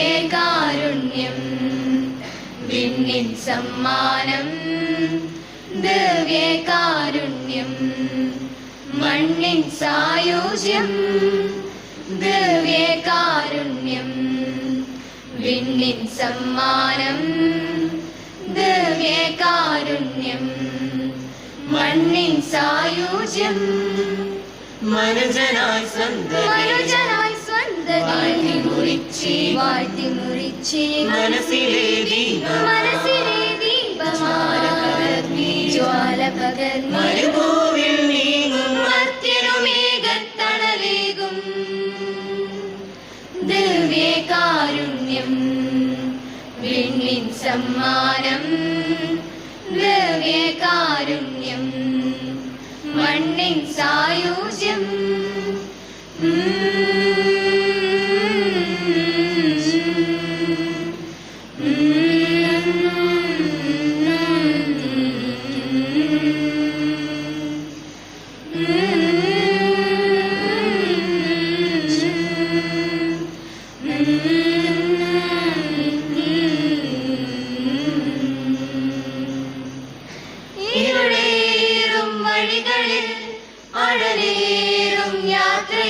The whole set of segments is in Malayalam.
ദിവ്യകാരുണ്യം വിണ്ണിൻ സമ്മാനം ദിവ്യകാരുണ്യം മണ്ണിൻ സായുജ്യം ദിവ്യകാരുണ്യം വിണ്ണിൻ സമ്മാനം ദിവ്യകാരുണ്യം മണ്ണിൻ സായുജ്യം. മനുജനായി സ്വന്തം മനുജനായി വാഴ്ത്തി മുറിച്ചേ വാഴ്ത്തി മുറിച്ചേ മനസ്സിലെ മനസ്സിലെ മരുഭൂവിൽ നീങ്ങും. മർത്യനുമേകത്തണലേകും ദിവ്യകാരുണ്യം വിണ്ണിൻ സമ്മാനം. ദിവ്യകാരുണ്യം മണ്ണിൻ സായുജ്യം. ഇരുളേറും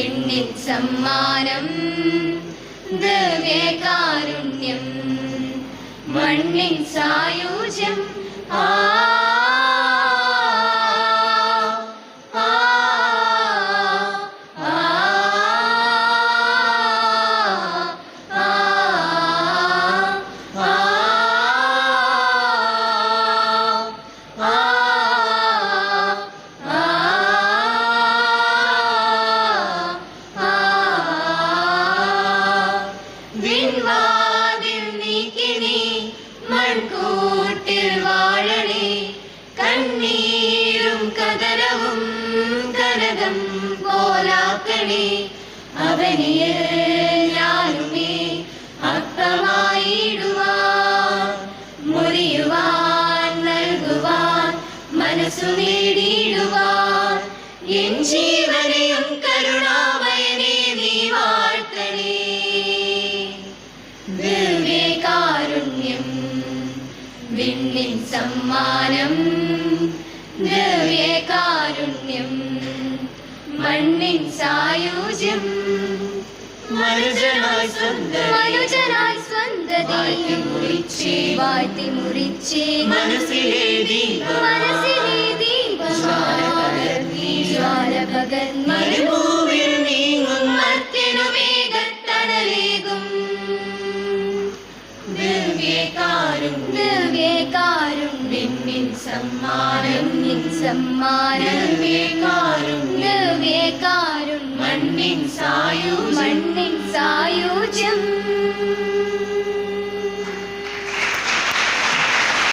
വിണ്ണിൻ സമ്മാനം ദിവ്യകാരുണ്യം മണ്ണിൻ സായുജ്യം ആ, മൺകൂട്ടിൽ വാഴണേ കണ്ണീരും കതരവും കനകം പോലാക്കണേ. അവനിയെ ഞാനുമേ അപ്പമായിടുവാൻ മുറിയുവാൻ നൽകുവാൻ മനസ്സു നേടിയിടുവാൻ. എൻ ജീവനെയും കരുണാമയനെ നീ വിണ്ണിൻ സമ്മാനം ദിവ്യകാരുണ്യം മണ്ണിൻ സായുജ്യം മനുജനായി സ്വന്തം മനുജനായി സ്വന്തതി. വാഴ്ത്തി മുറിച്ചേ. വാഴ്ത്തി മുറിച്ചേ. മനസ്സിലെ ദീപം. മനസ്സിലെ പകർന്നി. വിണ്ണിൻ സമ്മാനം നിൻ സമ്മാനം ദിവ്യകാരുണ്യം ദിവ്യകാരുണ്യം മണ്ണിൻ സായു മണ്ണിൻ സായുജ്യം.